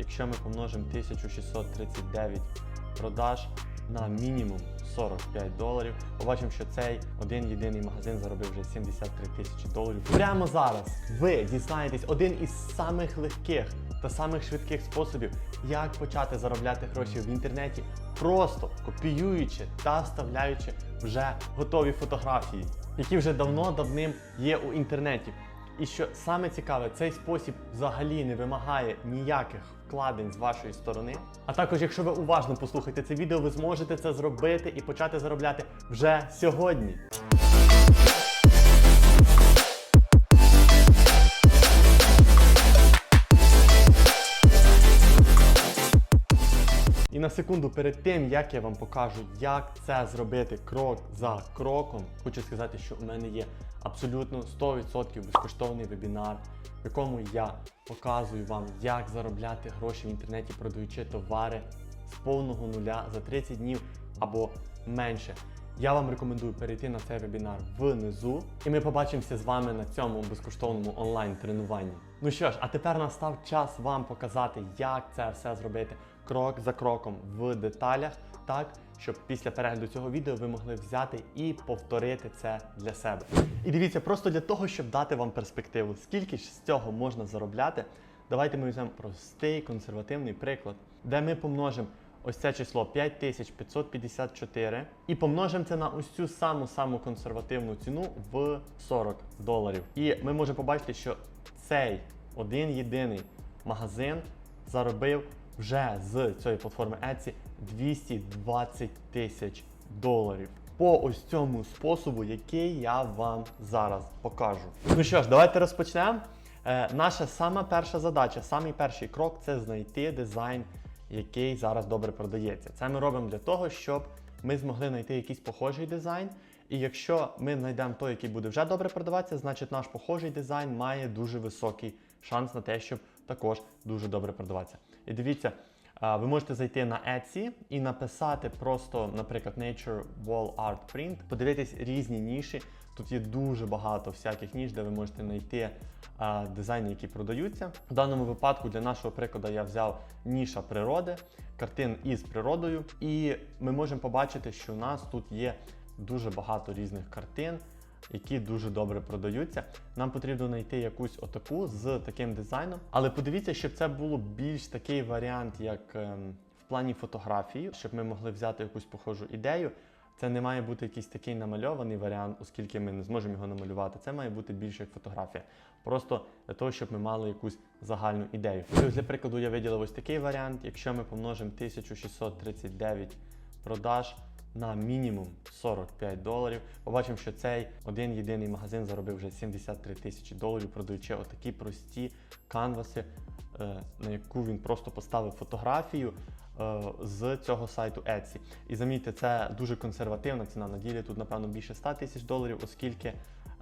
якщо ми помножимо 1639 продаж на мінімум 45 доларів, побачимо, що цей один єдиний магазин заробив вже 73 тисячі доларів. Прямо зараз ви дізнаєтесь один із самих легких та самих швидких способів, як почати заробляти гроші в інтернеті, просто копіюючи та вставляючи вже готові фотографії, які вже давно давним є у інтернеті. І що саме цікаве, цей спосіб взагалі не вимагає ніяких вкладень з вашої сторони. А також, якщо ви уважно послухаєте це відео, ви зможете це зробити і почати заробляти вже сьогодні. На секунду перед тим, як я вам покажу, як це зробити крок за кроком, хочу сказати, що у мене є абсолютно 100% безкоштовний вебінар, в якому я показую вам, як заробляти гроші в інтернеті, продаючи товари з повного нуля за 30 днів або менше. Я вам рекомендую перейти на цей вебінар внизу, і ми побачимося з вами на цьому безкоштовному онлайн-тренуванні. Ну що ж, а тепер настав час вам показати, як це все зробити крок за кроком в деталях, так щоб після перегляду цього відео ви могли взяти і повторити це для себе. І дивіться, просто для того, щоб дати вам перспективу, скільки ж з цього можна заробляти, давайте ми візьмемо простий консервативний приклад, де ми помножимо ось це число 5554 і помножимо це на ось цю саму саму консервативну ціну в 40 доларів. І ми можемо побачити, що цей один єдиний магазин заробив вже з цієї платформи Etsy 220 тисяч доларів. По ось цьому способу, який я вам зараз покажу. Ну що ж, давайте розпочнемо. Е, наша сама перша задача, самий перший крок це знайти дизайн, який зараз добре продається. Це ми робимо для того, щоб ми змогли знайти якийсь похожий дизайн. І якщо ми знайдемо той, який буде вже добре продаватися, значить наш похожий дизайн має дуже високий шанс на те, щоб також дуже добре продаватися. І дивіться, ви можете зайти на Etsy і написати просто, наприклад, Nature Wall Art Print, подивитись різні ніші. Тут є дуже багато всяких ніж, де ви можете знайти дизайни, які продаються. В даному випадку для нашого прикладу я взяв ніша природи, картин із природою, і ми можемо побачити, що у нас тут є дуже багато різних картин, які дуже добре продаються. Нам потрібно знайти якусь отаку з таким дизайном. Але подивіться, щоб це було більш такий варіант, як ем, в плані фотографії, щоб ми могли взяти якусь похожу ідею. Це не має бути якийсь такий намальований варіант, оскільки ми не зможемо його намалювати. Це має бути більше як фотографія. Просто для того, щоб ми мали якусь загальну ідею. Ось для прикладу я виділив ось такий варіант. Якщо ми помножимо 1639 продаж на мінімум 45 доларів, побачимо, що цей один єдиний магазин заробив вже 73 тисячі доларів, продаючи отакі прості канваси, е, на яку він просто поставив фотографію е, з цього сайту Etsy. І замітьте, це дуже консервативна ціна. На ділі тут, напевно, більше 100 тисяч доларів, оскільки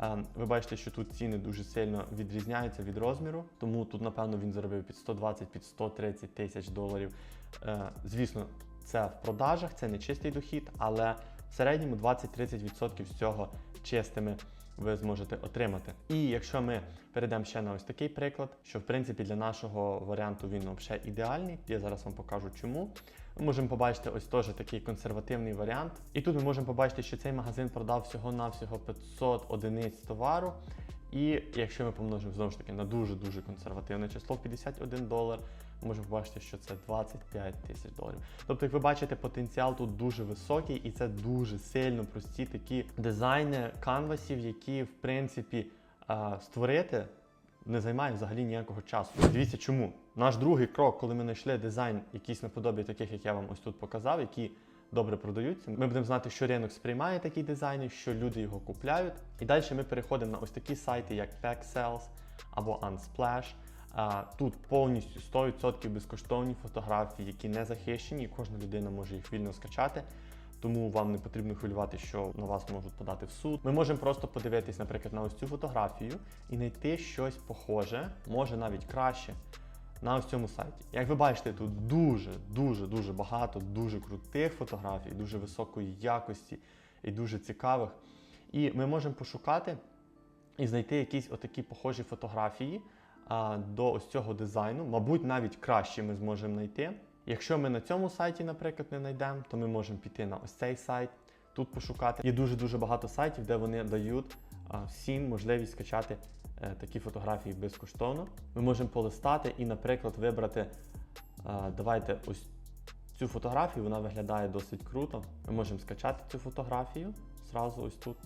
е, ви бачите, що тут ціни дуже сильно відрізняються від розміру. Тому тут, напевно, він заробив під 120 під 130 тисяч доларів. Е, Звісно, це в продажах, це не чистий дохід, але в середньому 20-30% з цього чистими ви зможете отримати. І якщо ми перейдемо ще на ось такий приклад, що в принципі для нашого варіанту він взагалі ідеальний, я зараз вам покажу чому. Ми можемо побачити ось теж такий консервативний варіант. І тут ми можемо побачити, що цей магазин продав всього-навсього 500 одиниць товару. І якщо ми помножимо знову ж таки на дуже-дуже консервативне число 51 долар, ми можемо побачити, що це 25 тисяч доларів. Тобто, як ви бачите, потенціал тут дуже високий, і це дуже сильно прості такі дизайни канвасів, які в принципі створити не займає взагалі ніякого часу. Дивіться, чому наш другий крок, коли ми знайшли дизайн, якийсь наподобі таких, як я вам ось тут показав, які добре продаються. Ми будемо знати, що ринок сприймає такі дизайни, що люди його купляють. І далі ми переходимо на ось такі сайти, як PackSales або Unsplash. Тут повністю 100% безкоштовні фотографії, які не захищені, і кожна людина може їх вільно скачати. Тому вам не потрібно хвилювати, що на вас можуть подати в суд. Ми можемо просто подивитись, наприклад, на ось цю фотографію і знайти щось похоже, може навіть краще на ось цьому сайті. Як ви бачите, тут дуже, дуже, дуже багато дуже крутих фотографій, дуже високої якості і дуже цікавих. І ми можемо пошукати і знайти якісь отакі похожі фотографії до ось цього дизайну. Мабуть, навіть краще ми зможемо знайти. Якщо ми на цьому сайті, наприклад, не знайдемо, то ми можемо піти на ось цей сайт, тут пошукати. Є дуже-дуже багато сайтів, де вони дають всім можливість скачати е, такі фотографії безкоштовно. Ми можемо полистати і, наприклад, вибрати. а, давайте ось цю фотографію, вона виглядає досить круто. Ми можемо скачати цю фотографію зразу ось тут.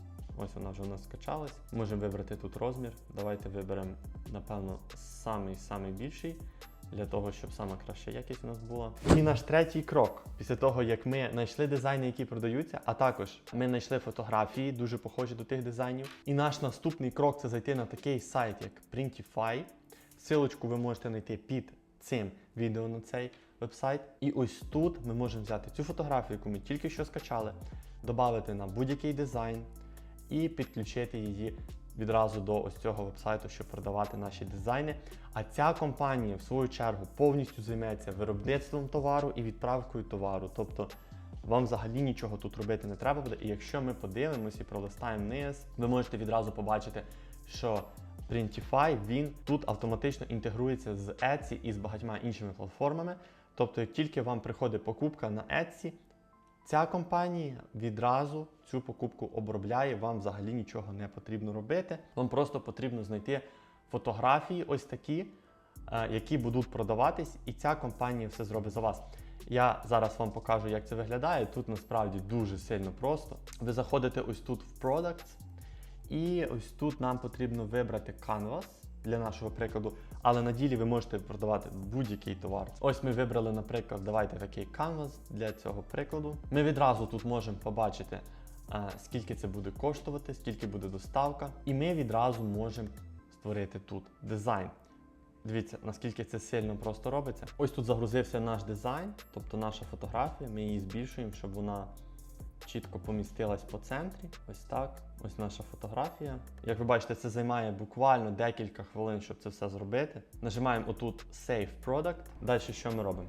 Ось вона вже у нас скачалась. Можемо вибрати тут розмір. Давайте виберемо, напевно, самий-самий більший для того, щоб сама краща якість у нас була. І наш третій крок. Після того, як ми знайшли дизайни, які продаються, а також ми знайшли фотографії, дуже похожі до тих дизайнів. І наш наступний крок це зайти на такий сайт, як Printify. Силочку ви можете знайти під цим відео на цей вебсайт. І ось тут ми можемо взяти цю фотографію, яку ми тільки що скачали, додати на будь-який дизайн і підключити її відразу до ось цього вебсайту, щоб продавати наші дизайни. А ця компанія, в свою чергу, повністю займеться виробництвом товару і відправкою товару. Тобто вам взагалі нічого тут робити не треба буде. І якщо ми подивимося і пролистаємо вниз, ви можете відразу побачити, що Printify він тут автоматично інтегрується з Etsy і з багатьма іншими платформами. Тобто, як тільки вам приходить покупка на Etsy, ця компанія відразу цю покупку обробляє, вам взагалі нічого не потрібно робити. Вам просто потрібно знайти фотографії, ось такі, е, які будуть продаватись, і ця компанія все зробить за вас. Я зараз вам покажу, як це виглядає. Тут насправді дуже сильно просто. Ви заходите ось тут в Products, і ось тут нам потрібно вибрати Canvas для нашого прикладу, але на ділі ви можете продавати будь-який товар. Ось ми вибрали, наприклад, давайте такий Canvas для цього прикладу. Ми відразу тут можемо побачити, е, скільки це буде коштувати, скільки буде доставка, і ми відразу можемо створити тут дизайн. Дивіться, наскільки це сильно просто робиться. Ось тут загрузився наш дизайн, тобто наша фотографія. Ми її збільшуємо, щоб вона чітко помістилась по центрі. Ось так. Ось наша фотографія. Як ви бачите, це займає буквально декілька хвилин, щоб це все зробити. Нажимаємо отут Save Product. Далі що ми робимо?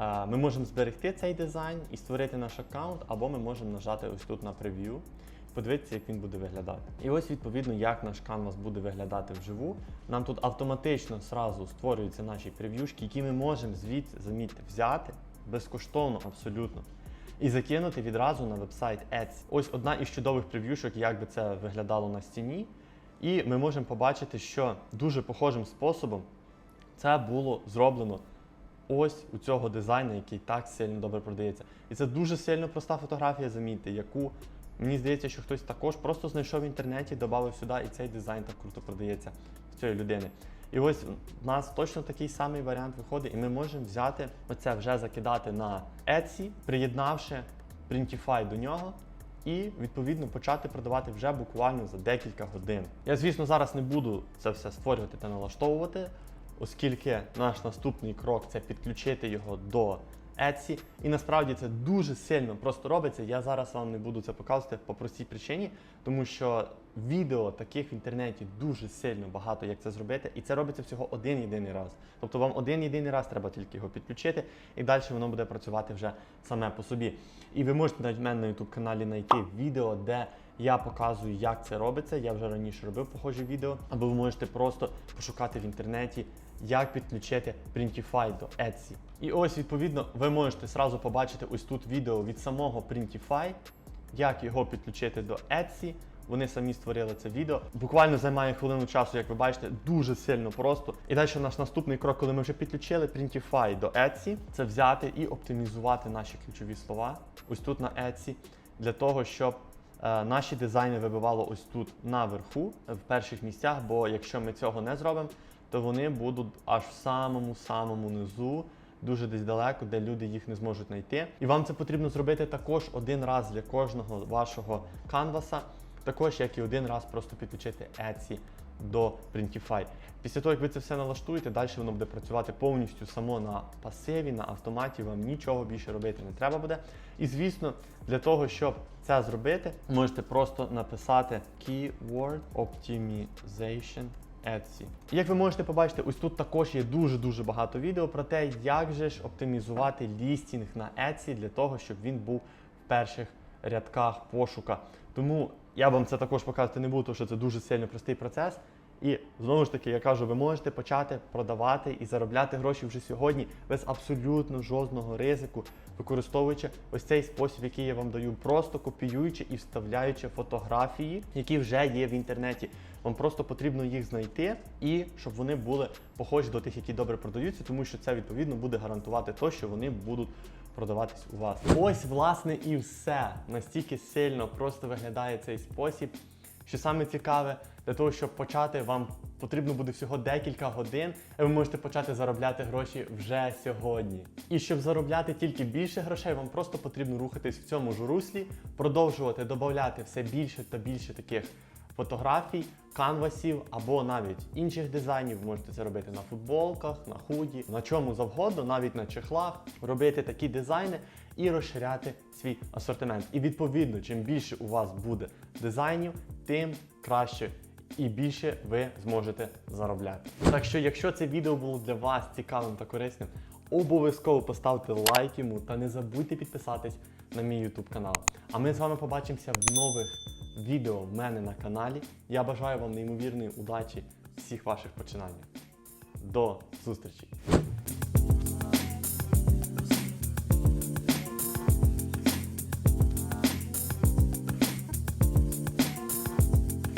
Е, Ми можемо зберегти цей дизайн і створити наш аккаунт, або ми можемо нажати ось тут на прев'ю. Подивитися, як він буде виглядати. І ось відповідно, як наш канвас буде виглядати вживу. Нам тут автоматично зразу створюються наші прев'юшки, які ми можемо звідси, замітьте, взяти безкоштовно абсолютно. І закинути відразу на вебсайт Etsy. Ось одна із чудових прев'юшок, як би це виглядало на стіні. І ми можемо побачити, що дуже похожим способом це було зроблено ось у цього дизайну, який так сильно добре продається. І це дуже сильно проста фотографія, замітьте, яку мені здається, що хтось також просто знайшов в інтернеті, додав сюди, і цей дизайн так круто продається в цієї людини. І ось в нас точно такий самий варіант виходить, і ми можемо взяти оце вже закидати на Etsy, приєднавши Printify до нього. І відповідно почати продавати вже буквально за декілька годин. Я, звісно, зараз не буду це все створювати та налаштовувати, оскільки наш наступний крок це підключити його до Etsy. І насправді це дуже сильно просто робиться. Я зараз вам не буду це показувати по простій причині, тому що відео таких в інтернеті дуже сильно багато, як це зробити, і це робиться всього один єдиний раз. Тобто вам один єдиний раз треба тільки його підключити, і далі воно буде працювати вже саме по собі. І ви можете навіть в мене на YouTube каналі знайти відео, де я показую, як це робиться. Я вже раніше робив похожі відео, або ви можете просто пошукати в інтернеті, як підключити Printify до Etsy. І ось, відповідно, ви можете зразу побачити ось тут відео від самого Printify, як його підключити до Etsy. Вони самі створили це відео. Буквально займає хвилину часу, як ви бачите, дуже сильно просто. І далі наш наступний крок, коли ми вже підключили Printify до Etsy, це взяти і оптимізувати наші ключові слова ось тут на Etsy, для того, щоб е, наші дизайни вибивало ось тут наверху, в перших місцях. Бо якщо ми цього не зробимо, то вони будуть аж в самому-самому низу. Дуже десь далеко, де люди їх не зможуть знайти. І вам це потрібно зробити також один раз для кожного вашого канваса, також як і один раз просто підключити Etsy до Printify. Після того, як ви це все налаштуєте, далі воно буде працювати повністю само на пасиві, на автоматі, вам нічого більше робити не треба буде. І звісно, для того, щоб це зробити, можете просто написати Keyword Optimization Etsy. Як ви можете побачити, ось тут також є дуже-дуже багато відео про те, як же ж оптимізувати лістінг на Etsy для того, щоб він був в перших рядках пошука. Тому я вам це також показувати не буду, тому що це дуже сильно простий процес. І знову ж таки, я кажу, ви можете почати продавати і заробляти гроші вже сьогодні без абсолютно жодного ризику, використовуючи ось цей спосіб, який я вам даю, просто копіюючи і вставляючи фотографії, які вже є в інтернеті. Вам просто потрібно їх знайти і щоб вони були похожі до тих, які добре продаються, тому що це відповідно буде гарантувати те, що вони будуть продаватись у вас. Ось, власне, і все. Настільки сильно просто виглядає цей спосіб. Що саме цікаве, для того, щоб почати, вам потрібно буде всього декілька годин, і ви можете почати заробляти гроші вже сьогодні. І щоб заробляти тільки більше грошей, вам просто потрібно рухатись в цьому ж руслі, продовжувати додати все більше та більше таких фотографій, канвасів або навіть інших дизайнів. Можете це робити на футболках, на худі, на чому завгодно, навіть на чехлах, робити такі дизайни і розширяти свій асортимент. І відповідно, чим більше у вас буде дизайнів, тим краще і більше ви зможете заробляти. Так що, якщо це відео було для вас цікавим та корисним, обов'язково поставте лайк йому та не забудьте підписатись на мій YouTube канал. А ми з вами побачимося в нових відео в мене на каналі. Я бажаю вам неймовірної удачі всіх ваших починаннях. До зустрічі!